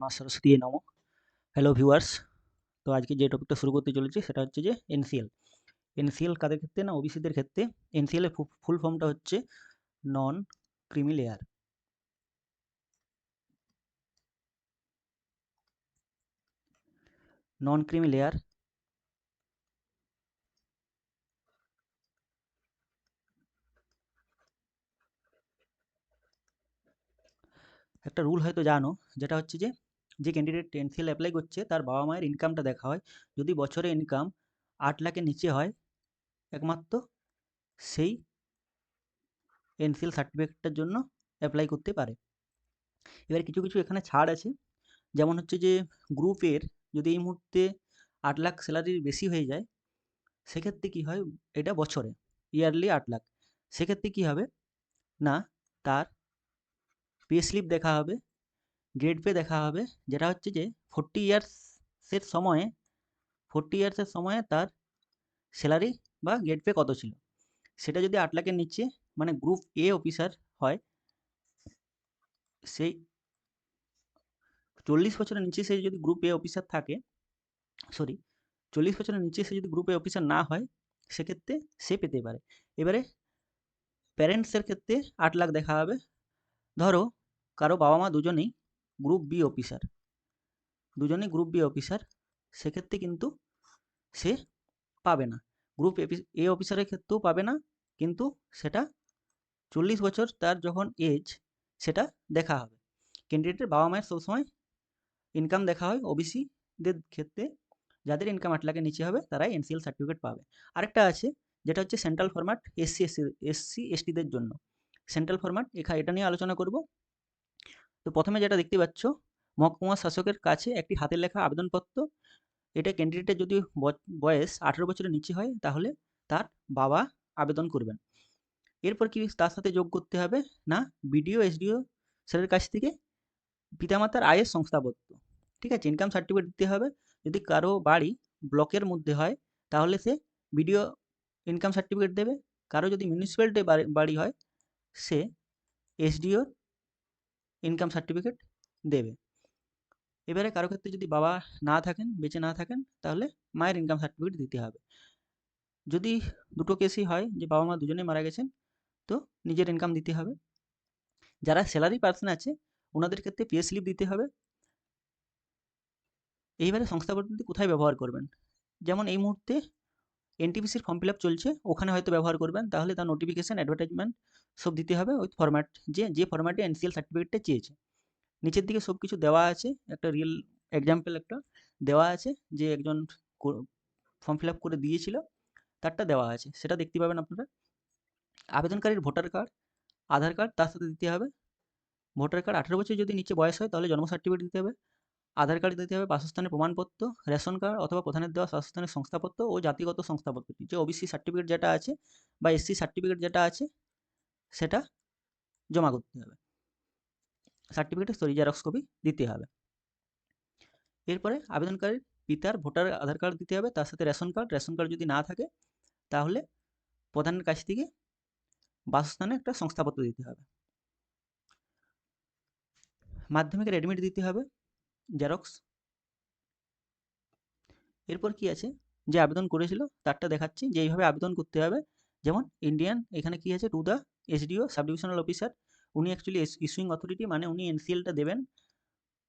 মা সরস্বতী নম। Hello viewers তো আজকে যে টপিকটা শুরু করতে চলেছি সেটা হচ্ছে যে এনসিএল এনসিএল কাদের ক্ষেত্রে না ওবিসিদের ক্ষেত্রে? এনসিএল এর ফুল ফর্মটা হচ্ছে non creamy layer non creamy layer একটা রুল হয়তো জানো, যেটা হচ্ছে যে যে ক্যান্ডিডেট এনসিএল অ্যাপ্লাই করছে, তার বাবা মায়ের ইনকামটা দেখা হয়। যদি বছরে ইনকাম আট লাখের নিচে হয়, একমাত্র সেই এনসিএল সার্টিফিকেটটার জন্য অ্যাপ্লাই করতে পারে। এবার কিছু কিছু এখানে ছাড় আছে। যেমন হচ্ছে যে গ্রুপের যদি এই মুহূর্তে আট লাখ স্যালারির বেশি হয়ে যায়, সেক্ষেত্রে কী হয়? এটা বছরে ইয়ারলি আট লাখ। সেক্ষেত্রে কী হবে? না, তার পে স্লিপ দেখা হবে। গ্রেড পে দেখা হবে, যেটা হচ্ছে যে ফোরটি ইয়ার্সের সময়ে ফোরটি ইয়ার্সের সময়ে তার স্যালারি বা গ্রেড পে কত ছিল? সেটা যদি আট লাখের নিচে মানে গ্রুপ এ অফিসার হয়, সেই চল্লিশ বছরের নিচে সে যদি গ্রুপ এ অফিসার থাকে সরি চল্লিশ বছরের নিচে সে যদি গ্রুপ এ অফিসার না হয়, সেক্ষেত্রে সে পেতে পারে। এবারে প্যারেন্টসের ক্ষেত্রে আট লাখ দেখা হবে। ধরো, কারও বাবা মা দুজনেই গ্রুপ বি অফিসার দুজনেই গ্রুপ বি অফিসার সেক্ষেত্রে কিন্তু সে পাবে না। গ্রুপ এ অফিসারের ক্ষেত্রেও পাবে না, কিন্তু সেটা চল্লিশ বছর তার যখন এজ সেটা দেখা হবে। ক্যান্ডিডেটের বাবা মায়ের সবসময় ইনকাম দেখা হয় ওবিসিদের ক্ষেত্রে। যাদের ইনকাম আট লাখের নিচে হবে, তারাই এনসিএল সার্টিফিকেট পাবে। আরেকটা আছে, যেটা হচ্ছে central format SC SC SC এসটিদের জন্য। সেন্ট্রাল ফরম্যাট এখা, এটা নিয়ে আলোচনা করব। তো প্রথমে যেটা দেখতে পাচ্ছ, মহকুমা শাসকের কাছে একটি হাতের লেখা আবেদনপত্র। এটা ক্যান্ডিডেটের যদি বয়স আঠেরো বছরের নিচে হয়, তাহলে তার বাবা আবেদন করবেন। এরপর কি তার সাথে যোগ করতে হবে? না, বিডিও, এসডিও স্যারের কাছ থেকে পিতামাতার আয়ের সংস্থাপত্র ঠিক আছে ইনকাম সার্টিফিকেট দিতে হবে। যদি কারও বাড়ি ব্লকের মধ্যে হয়, তাহলে সে বিডিও ইনকাম সার্টিফিকেট দেবে। কারও যদি মিউনিসিপ্যালিটি বাড়ি হয়, সে এসডিওর ইনকাম সার্টিফিকেট দেবে। এবারে কারও ক্ষেত্রে যদি বাবা না থাকেন, বেঁচে না থাকেন, তাহলে মায়ের ইনকাম সার্টিফিকেট দিতে হবে। যদি দুটো কেসই হয় যে বাবা মা দুজনেই মারা গেছেন, তো নিজের ইনকাম দিতে হবে। যারা স্যালারি পার্সন আছে, ওনাদের ক্ষেত্রে পে স্লিপ দিতে হবে। এইবারে সংস্থা পদ্ধতি কোথায় ব্যবহার করবেন? যেমন এই মুহূর্তে এনটিপিসির ফর্ম ফিল আপ চলছে, ওখানে হয়তো ব্যবহার করবেন, তাহলে তার নোটিফিকেশান অ্যাডভার্টাইজমেন্ট সব দিতে হবে ওই ফরম্যাট যে যে ফরম্যাটে এনসিএল সার্টিফিকেটটা চেয়েছে। নিচের দিকে সব কিছু দেওয়া আছে, একটা রিয়েল এক্সাম্পল একটা দেওয়া আছে, যে একজন ফর্ম ফিল আপ করে দিয়েছিল, তারটা দেওয়া আছে, সেটা দেখতে পাবেন আপনারা। আবেদনকারীর ভোটার কার্ড আধার কার্ড তার সাথে দিতে হবে। ভোটার কার্ড আঠেরো বছর যদি নিচে বয়স হয়, তাহলে জন্ম সার্টিফিকেট দিতে হবে। আধার কার্ড দিতে হবে, বাসস্থানের প্রমাণপত্র, রেশন কার্ড অথবা প্রধানের দেওয়া বাসস্থানের সংস্থাপত্র ও জাতিগত সংস্থাপত্রটি যে ওবিসি সার্টিফিকেট যেটা আছে বা এসসি সার্টিফিকেট যেটা আছে, সেটা জমা করতে হবে। সার্টিফিকেটের সরি জেরক্স কপি দিতে হবে। এরপরে আবেদনকারীর পিতার ভোটার আধার কার্ড দিতে হবে, তার সাথে রেশন কার্ড। রেশন কার্ড যদি না থাকে, তাহলে প্রধানের কাছ থেকে বাসস্থানে একটা সংস্থাপত্র দিতে হবে। মাধ্যমিকের অ্যাডমিট দিতে হবে জেরক্স এরপর কি আছে? যে আবেদন করেছিল, তারটা দেখাচ্ছি। যে এইভাবে আবেদন করতে হবে, যেমন ইন্ডিয়ান এখানে কি আছে? To the SDO sub divisional officer উনি অ্যাকচুয়ালি ইস্যুইং অথরিটি মানে উনি এনসিএলটা দেবেন।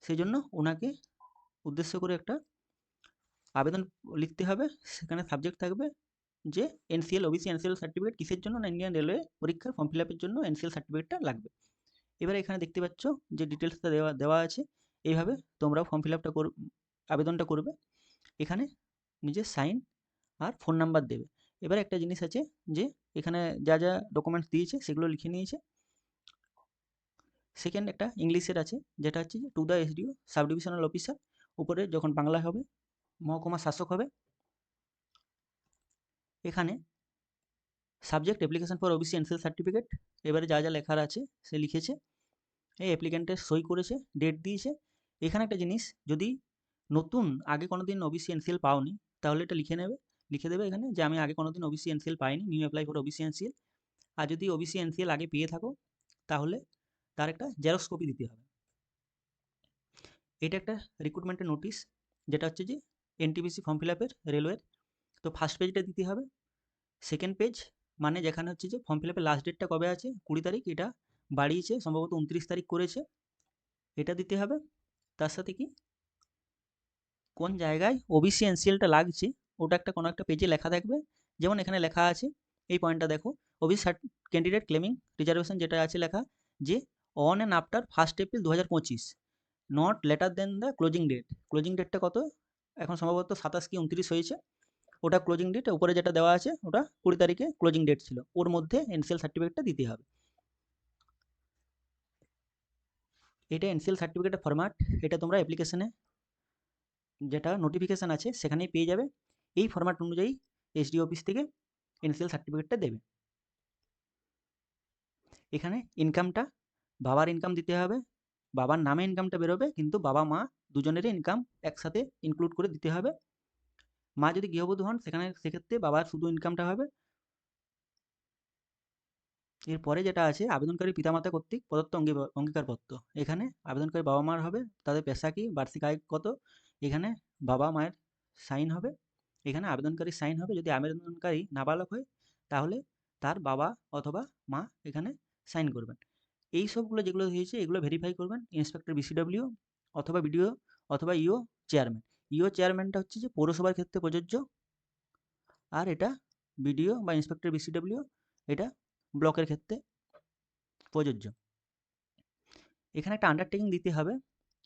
সেই জন্য ওনাকে উদ্দেশ্য করে একটা আবেদন লিখতে হবে। সেখানে সাবজেক্ট থাকবে যে এনসিএল ওবিসি এনসিএল সার্টিফিকেট কিসের জন্য? না ইন্ডিয়ান রেলওয়ে পরীক্ষার ফর্ম ফিল আপের জন্য এনসিএল সার্টিফিকেটটা লাগবে। এবারে এখানে দেখতে পাচ্ছ যে ডিটেলসটা দেওয়া দেওয়া আছে। এইভাবে তোমরাও ফর্ম ফিল আপটা কর, আবেদনটা করবে। এখানে নিজের সাইন আর ফোন নাম্বার দেবে। এবার একটা জিনিস আছে যে, এখানে যা যা ডকুমেন্টস দিয়েছে সেগুলো লিখে নিয়েছে। সেকেন্ড একটা ইংলিশের আছে, যেটা হচ্ছে to the SDO sub divisional officer উপরে যখন বাংলা হবে, মহকুমা শাসক হবে। এখানে subject application for OBC NCL certificate এবারে যা যা লেখার আছে, সে লিখেছে। এই অ্যাপ্লিক্যান্টের সই করেছে ডেট দিয়েছে। এখানে একটা জিনিস, যদি নতুন আগে কোনো দিন ওবিসি এনসিএল পাওনি, তাহলে এটা লিখে নেবে। লিখে দেবে এখানে যে, আমি আগে কোনো দিন ওবিসি এনসিএল পাইনি new apply for OBC NCL আর যদি ওবিসি এনসিএল আগে পেয়ে থাকো, তাহলে তার একটা জেরক্স কপি দিতে হবে। এটা একটা রিক্রুটমেন্টের নোটিশ যেটা হচ্ছে যে এনটিপিসি ফর্ম ফিল আপের রেলওয়ের তো ফার্স্ট পেজটা দিতে হবে। সেকেন্ড পেজ মানে যেখানে হচ্ছে যে ফর্ম ফিল আপের লাস্ট ডেটটা কবে আছে? কুড়ি তারিখ, এটা বাড়িয়েছে, সম্ভবত উনত্রিশ তারিখ করেছে। এটা দিতে হবে। তার সাথে কি? কোন জায়গায় ওবিসি এনসিএলটা লাগছে, ওটা একটা কোনো একটা পেজে লেখা থাকবে। যেমন এখানে লেখা আছে, এই পয়েন্টটা দেখো ওবিসি ক্যান্ডিডেট ক্লেমিং রিজার্ভেশন যেটা আছে লেখা, যে on and after first April দু হাজার পঁচিশ not later than the closing date closing ডেটটা কত? এখন সম্ভবত সাতাশ কি উনত্রিশ হয়েছে। ওটা ক্লোজিং ডেট উপরে যেটা দেওয়া আছে, ওটা কুড়ি তারিখে ক্লোজিং ডেট ছিল। ওর মধ্যে এনসিএল সার্টিফিকেটটা দিতে হবে। এটা এনসিএল সার্টিফিকেটের ফরম্যাট এটা তোমরা অ্যাপ্লিকেশনে যেটা নোটিফিকেশান আছে সেখানেই পেয়ে যাবে। এই ফরম্যাট অনুযায়ী এসডি অফিস থেকে এনসিএল সার্টিফিকেটটা দেবে। এখানে ইনকামটা বাবার ইনকাম দিতে হবে, বাবার নামে ইনকামটা বেরোবে, কিন্তু বাবা, মা দুজনেরই ইনকাম একসাথে ইনক্লুড করে দিতে হবে। মা যদি গৃহবধূ হন, সেখানে সেক্ষেত্রে বাবার শুধু ইনকামটা হবে। এরপরে যেটা আছে, আবেদনকারী পিতামাতা কর্তৃক প্রদত্ত অঙ্গী অঙ্গীকারপত্র। এখানে আবেদনকারী বাবা মার হবে, তাদের পেশা কি, বার্ষিক আয় কত, এখানে বাবা মায়ের সাইন হবে। এখানে আবেদনকারী সাইন হবে, যদি আবেদনকারী নাবালক হয়, তাহলে তার বাবা অথবা মা এখানে সাইন করবেন। এই সবগুলো যেগুলো হয়েছে, এগুলো ভেরিফাই করবেন ইন্সপেক্টর বিসিডব্লিউ অথবা বিডিও অথবা ইও চেয়ারম্যান ইও চেয়ারম্যানটা হচ্ছে যে পৌরসভার ক্ষেত্রে প্রযোজ্য, আর এটা বিডিও বা ইন্সপেক্টর বিসিডব্লিউ এটা ব্লকের ক্ষেত্রে প্রযোজ্য। এখানে একটা আন্ডারটেকিং দিতে হবে।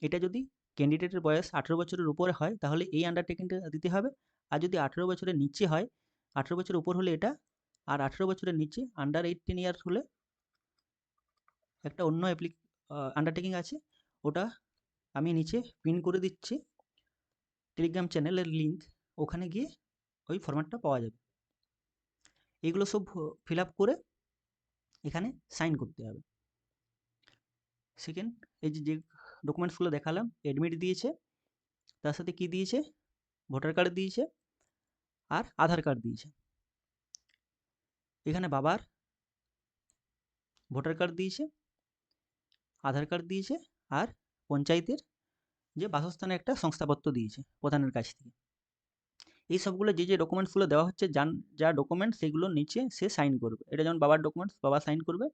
এটা যদি ক্যান্ডিডেটের বয়স আঠেরো বছরের উপরে হয়, তাহলে এই আন্ডারটেকিংটা দিতে হবে। আর যদি আঠেরো বছরের নিচে হয়, আঠেরো বছরের উপর হলে এটা, আর আঠেরো বছরের নিচে আন্ডার এইটিন ইয়ার্স হলে একটা অন্য অ্যাপ্লি আন্ডারটেকিং আছে। ওটা আমি নিচে পিন করে দিচ্ছি। টেলিগ্রাম চ্যানেলের লিঙ্ক ওখানে গিয়ে ওই ফরম্যাটটা পাওয়া যাবে। এগুলো সব ফিল আপ করে এখানে সাইন করতে হবে। সেকেন্ড এই যে যে ডকুমেন্টসগুলো দেখালাম অ্যাডমিট দিয়েছে, তার সাথে কি দিয়েছে? ভোটার কার্ড দিয়েছে আর আধার কার্ড দিয়েছে। এখানে বাবার ভোটার কার্ড দিয়েছে, আধার কার্ড দিয়েছে আর পঞ্চায়েতের যে বাসস্থানে একটা শংসাপত্র দিয়েছে প্রধানের কাছ থেকে। এই সবগুলো যে যে ডকুমেন্টসগুলো দেওয়া হচ্ছে, যান, যা ডকুমেন্ট সেগুলো নিচে সে সাইন করবে। এটা যেমন বাবার ডকুমেন্টস বাবা সাইন করবে।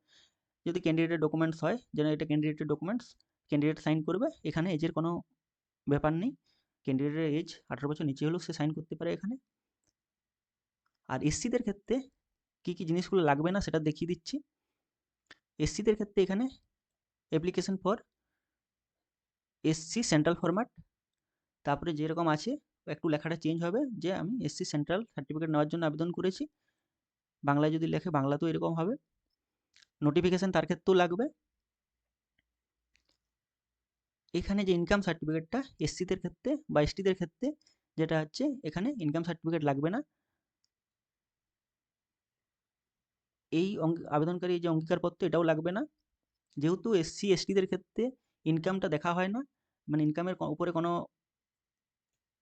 যদি ক্যান্ডিডেটের ডকুমেন্টস হয়, যেন এটা ক্যান্ডিডেটের ডকুমেন্টস ক্যান্ডিডেট সাইন করবে। এখানে এজের কোনো ব্যাপার নেই। ক্যান্ডিডেটের এজ আঠেরো বছর নিচে হলেও সে সাইন করতে পারে এখানে। আর এসসিদের ক্ষেত্রে কী কী জিনিসগুলো লাগবে না সেটা দেখিয়ে দিচ্ছি। এসসিদের ক্ষেত্রে এখানে application for SC central format তারপরে যেরকম আছে একটু লেখাটা চেঞ্জ হবে যে আমি এসসি সেন্ট্রাল সার্টিফিকেট নেওয়ার জন্য আবেদন করেছি। বাংলায় যদি লেখে বাংলাতেও এরকম হবে। নোটিফিকেশান তার ক্ষেত্রেও লাগবে। এখানে যে ইনকাম সার্টিফিকেটটা এসসিদের ক্ষেত্রে বা এসটিদের ক্ষেত্রে, যেটা হচ্ছে এখানে ইনকাম সার্টিফিকেট লাগবে না। এই আবেদনকারী যে অঙ্গীকারপত্র, এটাও লাগবে না। যেহেতু এসসি এসটিদের ক্ষেত্রে ইনকামটা দেখা হয় না মানে ইনকামের উপরে কোনো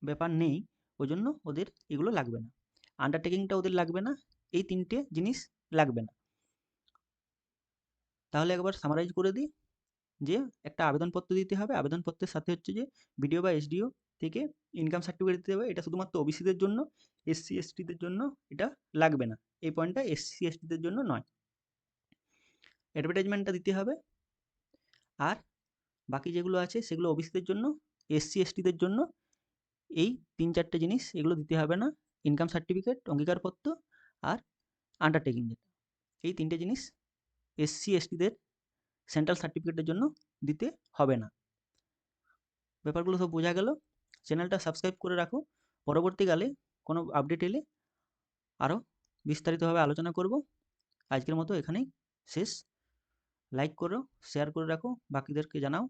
ব্যাপার নেই ওই জন্য ওদের এগুলো লাগবে না। আন্ডারটেকিংটা ওদের লাগবে না, এই তিনটে জিনিস লাগবে না। তাহলে একবার সামারাইজ করে দিই যে একটা আবেদনপত্র দিতে হবে। আবেদনপত্রের সাথে হচ্ছে যে বিডিও বা এসডিও থেকে ইনকাম সার্টিফিকেট দিতে হবে। এটা শুধুমাত্র ওবিসিদের জন্য এসসি এসটিদের জন্য এটা লাগবে না। এই পয়েন্টটা এসসি এসটিদের জন্য নয়। অ্যাডভার্টাইজমেন্টটা দিতে হবে। আর বাকি যেগুলো আছে সেগুলো ওবিসিদের জন্য এসসি এসটিদের জন্য এই তিন চারটে জিনিস এগুলো দিতে হবে না। ইনকাম সার্টিফিকেট অঙ্গীকারপত্র আর আন্ডারটেকিং যেটা। এই তিনটে জিনিস এসসি এসটিদের সেন্ট্রাল সার্টিফিকেটের জন্য দিতে হবে না। ব্যাপারগুলো সব বোঝা গেল। চ্যানেলটা সাবস্ক্রাইব করে রাখো। পরবর্তীকালে কোনো আপডেট এলে আরও বিস্তারিতভাবে আলোচনা করব। আজকের মতো এখানেই শেষ। লাইক করো শেয়ার করে রাখো। বাকিদেরকে জানাও।